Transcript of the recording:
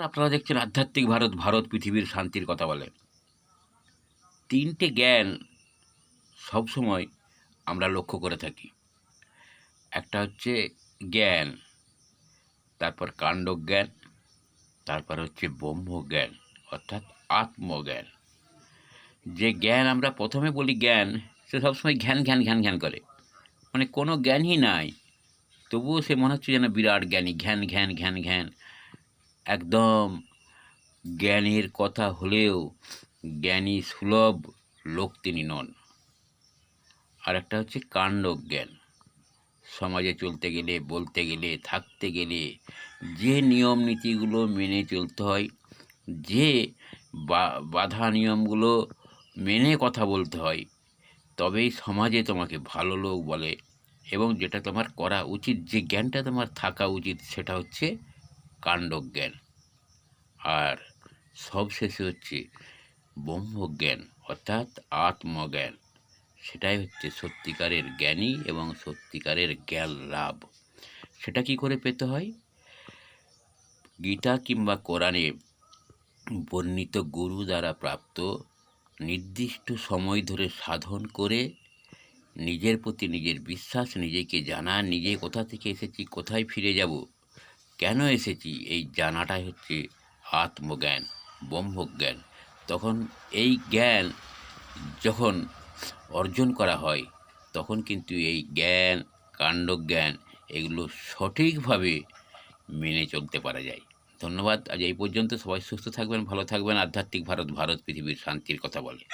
আপনারা দেখছেন আধ্যাত্মিক ভারত ভারত পৃথিবীর শান্তির কথা বলে। তিনটে জ্ঞান সবসময় আমরা লক্ষ্য করে থাকি। একটা হচ্ছে জ্ঞান, তারপর কাণ্ডজ্ঞান, তারপর হচ্ছে ব্রহ্মজ্ঞান, অর্থাৎ আত্মজ্ঞান। যে জ্ঞান আমরা প্রথমে বলি জ্ঞান, সে সবসময় ঘ্যান ঘ্যান ঘ্যান ঘ্যান করে। মানে কোনো জ্ঞানই নাই, তবুও সে মনে হচ্ছে যেন বিরাট জ্ঞানী, ঘ্যান ঘ্যান ঘ্যান ঘ্যান। একদম জ্ঞানের কথা হলেও জ্ঞানী সুলভ লোক তিনি নন। আর একটা হচ্ছে কাণ্ডজ্ঞান সমাজে চলতে গেলে, বলতে গেলে, থাকতে গেলে যে নিয়ম নীতিগুলো মেনে চলতে হয়, যে বাধা নিয়মগুলো মেনে কথা বলতে হয়, তবেই সমাজে তোমাকে ভালো লোক বলে এবং যেটা তোমার করা উচিত, যে জ্ঞানটা তোমার থাকা উচিত, সেটা হচ্ছে কাণ্ডজ্ঞান। আর সবশেষে হচ্ছে ব্রহ্মজ্ঞান, অর্থাৎ আত্মজ্ঞান। সেটাই হচ্ছে সত্যিকারের জ্ঞানী এবং সত্যিকারের জ্ঞান লাভ। সেটা কি করে পেতে হয়? গীতা কিংবা কোরআনে বর্ণিত গুরু দ্বারা প্রাপ্ত নির্দিষ্ট সময় ধরে সাধন করে নিজের প্রতি নিজের বিশ্বাস, নিজেকে জানা, নিজে কোথা থেকে এসেছি, কোথায় ফিরে যাব কেন এসেছি? এই জানাটাই হচ্ছে আত্মজ্ঞান, ব্রহ্মজ্ঞান। তখন এই জ্ঞান যখন অর্জন করা হয়, তখন কিন্তু এই জ্ঞান, কাণ্ডজ্ঞান এগুলো সঠিকভাবে মেনে চলতে পারা যায়। ধন্যবাদ। আজ এই পর্যন্ত সবাই সুস্থ থাকবেন, ভালো থাকবেন। আধ্যাত্মিক ভারত ভারত পৃথিবীর শান্তির কথা বলে।